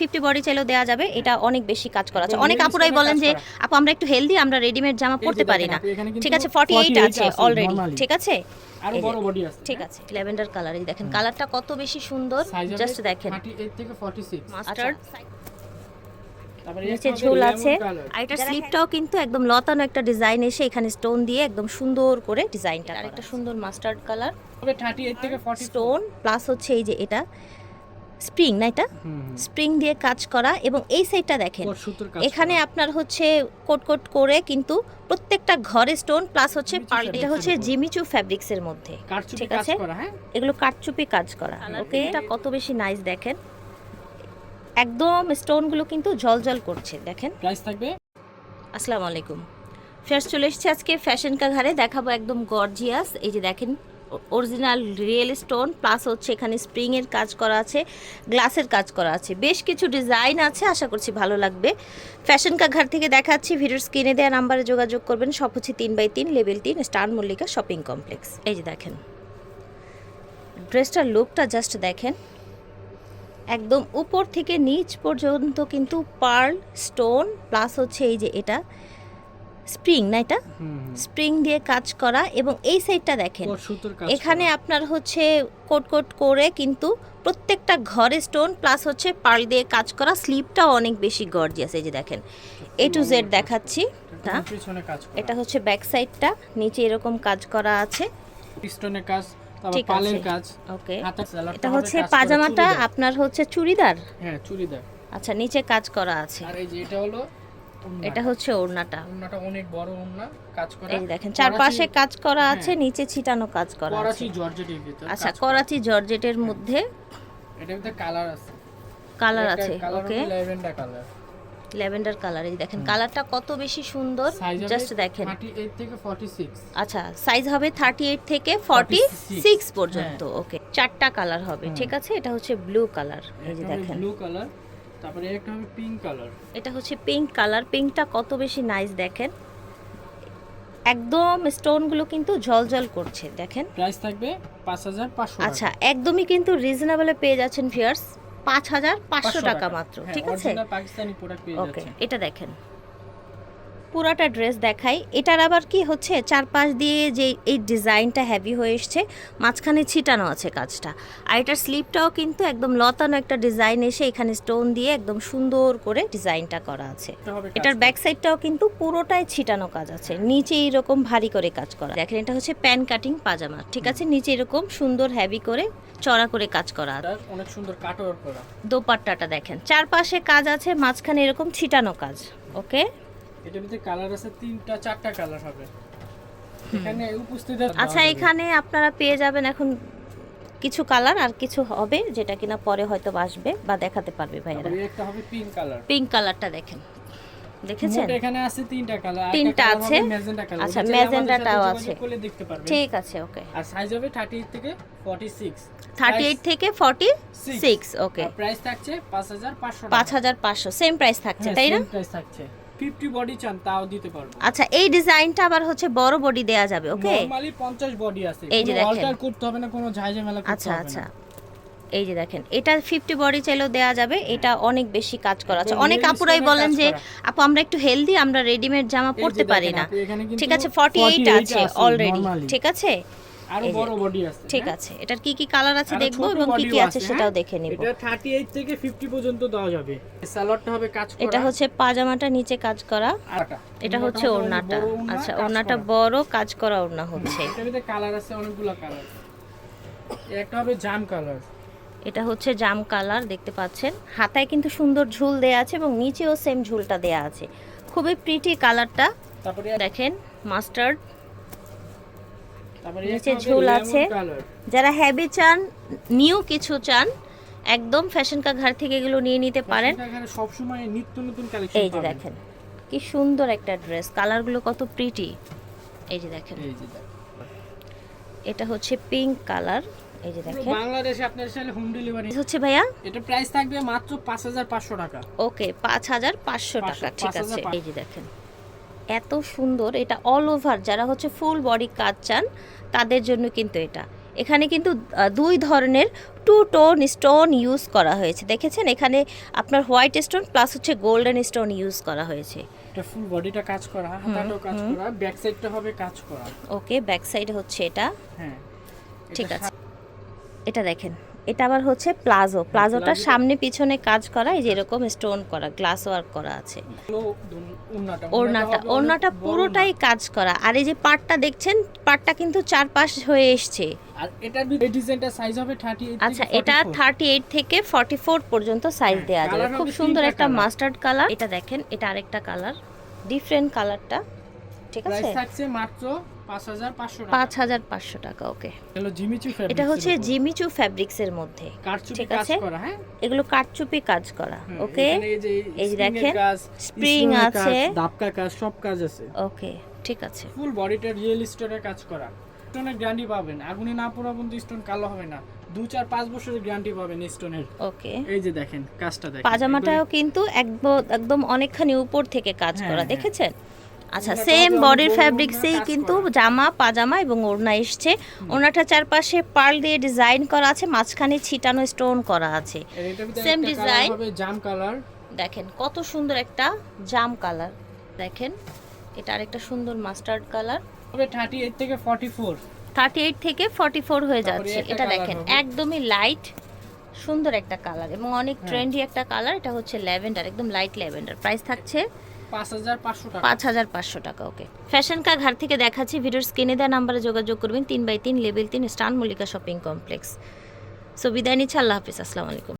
Fifty body চাইলেও দেওয়া যাবে এটা অনেক বেশি কাজ করা আছে। অনেক আপুরাই বলেন যে আপু আমরা একটু হেলদি আমরা রেডিমেড জামা পরতে পারি না। ঠিক আছে ফর্টি এইট আছে অলরেডি ঠিক আছে? আরও এই যে, বড় বডি আছে। ঠিক আছে ল্যাভেন্ডার কালার এই দেখেন কালারটা কত বেশি সুন্দর জাস্ট দেখেন। 38 থেকে 46 মাস্টার্ড নিচে ঝোল আছে। আর এটার স্লিপটাও কিন্তু একদম লতানো একটা ডিজাইন এসে এখানে স্টোন দিয়ে একদম সুন্দর করে ডিজাইনটা আর একটা সুন্দর মাস্টার্ড কালার হবে 38 থেকে 40 স্টোন প্লাস হচ্ছে এই যে এটা। স্প্রিং না এটা? হুম স্প্রিং দিয়ে কাজ করা এবং এই সাইডটা দেখেন। এখানে আপনার হচ্ছে কোট কোট করে কিন্তু প্রত্যেকটা ঘরে স্টোন প্লাস হচ্ছে পার্ল এটা হচ্ছে জিমিচু ফ্যাব্রিক্স এর মধ্যে ঠিক আছে? হ্যাঁ? এগুলো কাঠচুপি কাজ করা ওকে? এটা কত বেশি নাইস দেখেন। একদম স্টোনগুলো কিন্তু জলজল করছে দেখেন। প্রাইস থাকবে? আসসালামু আলাইকুম। ফের চলে এসেছি আজকে ফ্যাশন কা ঘরে দেখাবো একদম গর্জিয়াস এই যে দেখেন অরিজিনাল রিয়েল স্টোন প্লাস হচ্ছে এখানে স্প্রিং এর কাজ করা আছে গ্লাসের কাজ করা আছে। বেশ কিছু ডিজাইন আছে, আশা করছি ভালো লাগবে। ফ্যাশন কা ঘর থেকে দেখাচ্ছি, ভিডিওর স্ক্রিনে দেওয়া নাম্বারে যোগাযোগ করবেন সব হচ্ছে তিন বাই তিন লেভেল তিন স্টার মল্লিকা শপিং কমপ্লেক্স এই যে দেখেন। ড্রেসটার লুকটা জাস্ট দেখেন। একদম উপর থেকে নিচ পর্যন্ত কিন্তু পার্ল স্টোন প্লাস হচ্ছে এই যে এটা। স্প্রিং না এটা স্প্রিং দিয়ে কাজ করা এবং এই সাইডটা দেখেন। এখানে আপনার হচ্ছে কোট কোট করে কিন্তু প্রত্যেকটা ঘরে স্টোন প্লাস হচ্ছে পার্ল দিয়ে কাজ করা স্লিপটাও অনেক বেশি গর্জিয়াস এই যে দেখেন। এ টু জেড দেখাচ্ছি এটা হচ্ছে ব্যাক সাইডটা নিচে এরকম কাজ করা আছে। পিস্টনের কাজ ঠিক আছে। কাজ ওকে। এটা হচ্ছে পাজামাটা আপনার হচ্ছে চুড়িদার? হ্যাঁ চুড়িদার। আচ্ছা নিচে কাজ করা আছে। আর এই যে এটা হলো। এটা হচ্ছে ওড়নাটা। ওড়নাটা অনেক বড় ওড়না কাজ করা। এই দেখেন চারপাশে কাজ করা আছে নিচে ছিটানো কাজ করা আছে। করাচি জর্জেটের ভিতর আচ্ছা করাচি জর্জেটের মধ্যে এটার ভিতরে কালার আছে। কালার আছে okay. Lavender colour. Lavender colour এই দেখেন কালারটা কত বেশি সুন্দর জাস্ট দেখেন। 38 থেকে 46 আচ্ছা সাইজ হবে থার্টি এইট থেকে ফর্টি 46 সিক্স পর্যন্ত ওকে। চারটা কালার হবে ঠিক আছে? এটা হচ্ছে ব্লু কালার এই যে দেখেন। ব্লু কালার তারপরে একটা হবে পিঙ্ক কালার এটা হচ্ছে পিঙ্ক কালার পিঙ্কটা কত বেশি নাইস দেখেন। একদম স্টোনগুলো কিন্তু জলজল করছে দেখেন। প্রাইস থাকবে 5500 আচ্ছা একদমই কিন্তু রিজনেবলে পেয়ে যাচ্ছেন ভিউয়ার্স পাঁচ হাজার পাঁচশো টাকা মাত্র ঠিক আছে? পাকিস্তানি প্রোডাক্ট পেয়ে ওকে এটা দেখেন। পুরাটা ড্রেস দেখাই এটার আবার কি হচ্ছে? চারপাশ দিয়ে যে এই ডিজাইনটা হ্যাভি হয়ে এসছে মাঝখানে ছিটানো আছে কাজটা। আর এটার স্লিপটাও কিন্তু একদম লতানো একটা ডিজাইন এসে এখানে স্টোন দিয়ে একদম সুন্দর করে ডিজাইনটা করা আছে। এটার ব্যাক সাইডটাও কিন্তু পুরোটাই ছিটানো কাজ আছে। নিচে এরকম ভারী করে কাজ করা। দেখেন এটা হচ্ছে প্যান কাটিং পাজামা ঠিক আছে? নিচে এরকম সুন্দর হ্যাভি করে চড়া করে কাজ করা অনেক সুন্দর কাটওয়ার করা। দোপাট্টাটা দেখেন চারপাশে কাজ আছে মাঝখানে এরকম ছিটানো কাজ ওকে এটার ভিতরে কালার আছে তিনটা চারটা কালার হবে। এখানে উপস্থিত আচ্ছা এখানে আপনারা পেয়ে যাবেন এখন কিছু কালার আর কিছু হবে যেটা কিনা পরে হয়তো আসবে বা দেখাতে পারবে ভাইয়েরা। একটা হবে পিঙ্ক কালার পিঙ্ক কালারটা দেখেন। দেখেছেন? এখানে আছে তিনটা কালার তিনটা আছে। আচ্ছা, ম্যাজেন্টাটাও আছে। দেখতে পারবে ঠিক আছে ওকে আর সাইজ হবে 38 থেকে 46 থার্টি এইট থেকে ফর্টি সিক্স ওকে প্রাইস থাকছে 5500 পাঁচ হাজার পাঁচশো সেম প্রাইস থাকছে তাই না? প্রাইস থাকছে। 50 বডি চান তাও দিতে পারব। আচ্ছা এই ডিজাইনটা আবার হচ্ছে বড় বডি দেয়া যাবে ওকে? নরমালি 50 বডি আছে এই যে দেখেন। অল্টার করতে হবে না কোনো করতে আচ্ছা হবে আচ্ছা। এই যে দেখেন এটা ফিফটি বডি চাইলেও দেওয়া যাবে এটা অনেক বেশি কাজ করা আছে। অনেক আপুরাই বলেন যে আপু আমরা একটু হেলদি আমরা রেডিমেড জামা পরতে পারি না। ঠিক আছে ফর্টি এইট 48 আছে আছে অলরেডি ঠিক আছে? আরও বড় বডি আছে ঠিক হ্যাঁ? আছে এটার কি কি কালার আছে দেখব এবং কি কি আছে হ্যাঁ? সেটাও দেখে নিব। এটা 38 থেকে 50 পর্যন্ত দেওয়া যাবে। সালোয়ারটা হবে কাজ করা। এটা হচ্ছে পাজামাটা নিচে কাজ করা। এটা হচ্ছে ওড়নাটা। আচ্ছা ওড়নাটা বড় কাজ করা ওড়না হচ্ছে। এটার কালার আছে অনেকগুলো কালার একটা হবে জাম কালার এটা হচ্ছে জাম কালার দেখতে পাচ্ছেন। হাতায় কিন্তু সুন্দর ঝুল দেয়া আছে এবং নিচেও সেম ঝুলটা দেয়া আছে। খুবই প্রিটি কালারটা তারপরে দেখেন মাস্টার্ড নিচে ঝোল আছে। যারা হ্যাভি চান নিউ কিছু চান একদম ফ্যাশন কা ঘর থেকে এগুলো নিয়ে নিতে পারেন। এখানে সবসময় নিত্য নতুন কালেকশন এই যে দেখেন কি সুন্দর একটা ড্রেস কালারগুলো কত প্রিটি এই যে দেখেন। এটা হচ্ছে পিঙ্ক কালার এই যে দেখেন। বাংলাদেশে আপনার সাথে হোম ডেলিভারি হচ্ছে ভাইয়া? এটা প্রাইস থাকবে মাত্র 5500 টাকা। ওকে পাঁচ হাজার পাঁচশো টাকা ঠিক আছে। এই যে দেখেন। এত সুন্দর এটা অল ওভার যারা হচ্ছে ফুল বডি কাজ চান তাদের জন্য কিন্তু এটা। এখানে কিন্তু দুই ধরনের টু টোন স্টোন ইউজ করা হয়েছে। দেখেছেন? এখানে আপনার হোয়াইট স্টোন প্লাস হচ্ছে গোল্ডেন স্টোন ইউজ করা হয়েছে। এটা ফুল বডিটা কাজ করা হাতাটাও কাজ করা ব্যাক সাইডটা হবে কাজ করা। ওকে ব্যাক সাইড হচ্ছে এটা। হ্যাঁ ঠিক আছে। এটা দেখেন। এটা আবার হচ্ছে প্লাজো। প্লাজোটা প্লাজোটা- সামনে পিছনে কাজ করা এই যে এরকম স্টোন করা গ্লাস ওয়ার্ক করা আছে। ওড়নাটা ওড়নাটা পুরোটাই কাজ করা। আর এই যে পাটটা দেখছেন পাটটা কিন্তু চারপাশ হয়ে এসছে। ওড়না। আর এটার এই ডিজাইনটা সাইজ হবে 38 আচ্ছা এটা থার্টি এইট থেকে ফর্টি ফোর পর্যন্ত সাইজ হ্যাঁ, দেওয়া যাবে। খুব সুন্দর একটা মাস্টার্ড কালার এটা দেখেন এটা আরেকটা কালার ডিফারেন্ট কালারটা ঠিক আছে? মাত্র 5500 টাকা পাঁচ হাজার পাঁচশো টাকা। ওকে এটা হচ্ছে জিমিচু ফ্যাব্রিক্স এর মধ্যে ঠিক আছে। হ্যাঁ? এগুলো কাজ করা ওকে এই দেখেন, কাজ, আছে। দাপকা কাজ সব কাজ আছে। ওকে ঠিক আছে। ফুল বডিটা রিয়েল স্টোনের কাজ করা। স্টোনের গ্যারান্টি পাবেন। আগুনে না পোড়া পর্যন্ত স্টোন কালো হবে না। দু চার পাঁচ বছরের গ্যারান্টি পাবেন স্টোনের ওকে এই যে দেখেন কাজটা দেখেন। পাজামাটাও কিন্তু একদম একদম অনেকখানি উপর থেকে কাজ হ্যাঁ, করা হ্যাঁ। দেখেছেন? আচ্ছা সেম বডির বড় ফ্যাব্রিক্সেই কিন্তু জামা পাজামা এবং ওড়না এসছে। ওড়নাটা চারপাশে পার্ল দিয়ে ডিজাইন করা আছে মাঝখানে ছিটানো স্টোন করা আছে। সেম হবে জাম কালার দেখেন কত সুন্দর একটা জাম কালার দেখেন এটা আরেকটা সুন্দর মাস্টার্ড কালার হবে 38 থেকে 44 থার্টি এইট থেকে ফর্টি ফোর হয়ে যাচ্ছে। এটা দেখেন একদমই লাইট সুন্দর একটা কালার এবং অনেক হ্যাঁ। ট্রেন্ডি একটা কালার এটা হচ্ছে ল্যাভেন্ডার একদম লাইট ল্যাভেন্ডার। প্রাইস থাকছে 5500 টাকা পাঁচ হাজার পাঁচশো টাকা। ওকে ফ্যাশন কা ঘর থেকে দেখাচ্ছি, ভিডিওর স্ক্রিনে দেওয়া নাম্বারে যোগাযোগ করবেন, তিন বাই তিন লেভেল তিন, স্টান মল্লিকা শপিং কমপ্লেক্স। সো বিদায় নিচ্ছে, আল্লাহ হাফিজ, আসসালামু আলাইকুম।